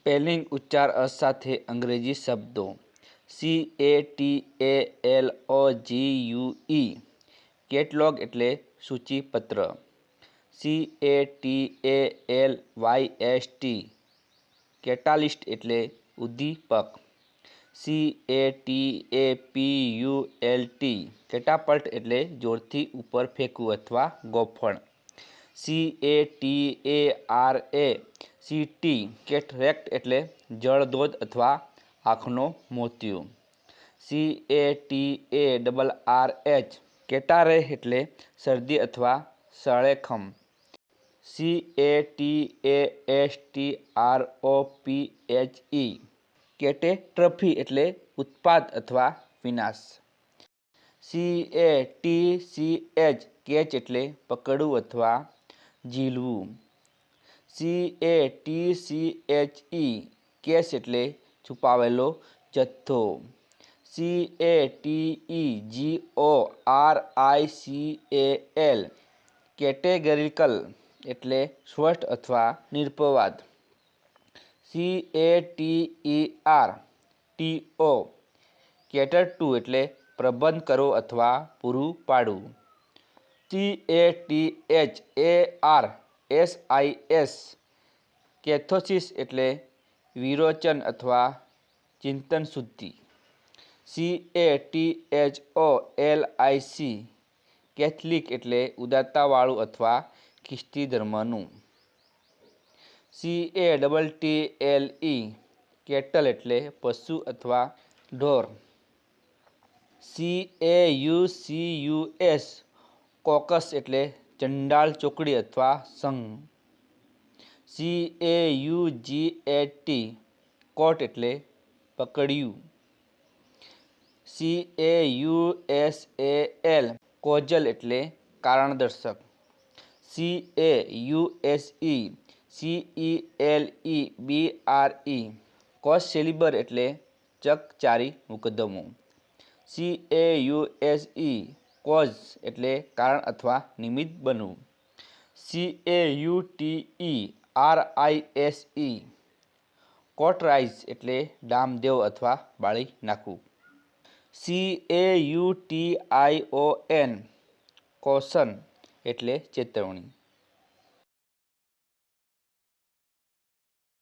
Spelling ઉચ્ચાર અસાથે અંગ્રેજી શબ્દો C A T A L O G U E catalogue એટલે સૂચિપત્ર C A T A L Y S T catalyst એટલે ઉદ્દીપક C A T A P U L T catapult એટલે જોરથી ઉપર ફેંકવું અથવા ગોફણ C A T A R A C T cataract એટલે જળધોધ અથવા આંખનો મોતિયો. C A T A double R H catarrh એટલે શરદી અથવા સળેખમ. C A T A S T R O P H E catastrophe એટલે ઉત્પાદ અથવા વિનાશ. C A T C H catch એટલે પકડવું અથવા ઝીલવું. C A T C H E cache એટલે છુપાવેલો જથ્થો. C A T E G O R I C A L categorical એટલે સ્પષ્ટ અથવા નિરપવાદ C A T E R T O cater to એટલે પ્રબંધ કરો અથવા પૂરું પાડવું. C A T H A R S I S catharsis એટલે વિરોચન અથવા ચિંતન શુદ્ધિ. C A T H O L I C catholic એટલે ઉદારતાવાળું અથવા ખ્રિસ્તી ધર્મનું. C A double T L E cattle એટલે પશુ અથવા ઢોર. C A U C U S caucus એટલે ચંડાળ ચોકડી અથવા સંઘ. C A U G A T caught એટલે પકડ્યું. C A U S A L causal એટલે કારણદર્શક. C A U S E C E L E B R E cause celebre એટલે ચકચારી મુકદ્દમો. C A U S E cause એટલે કારણ અથવા નિમિત્ત બનવું. C A U T E R I S E cauterise એટલે ડામદેવ અથવા બાળી નાખવું. C A U T I O N caution એટલે ચેતવણી.